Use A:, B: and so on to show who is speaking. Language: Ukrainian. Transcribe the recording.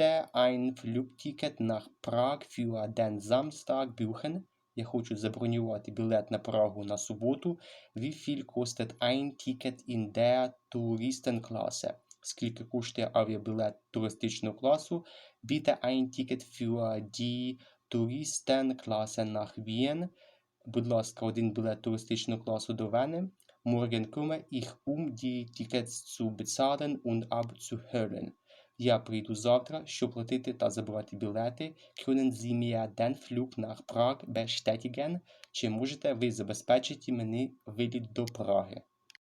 A: ein Flugticket nach Prag für den Samstag buchen. Я хочу забронювати білет на Прагу на суботу. Wie viel kostet ein Ticket in der Touristenklasse? Скільки коштує авіабілет туристичного класу? Bitte ein Ticket für die Touristenklasse nach Wien. Будь ласка, один білет туристичного класу до Вени. Morgen komme ich, um die Tickets zu bezahlen und abzuholen. Я прийду завтра, щоб платити та забрати білети. Können Sie mir den Flug nach Prag bestätigen? Чи можете ви забезпечити мені виліт до Праги?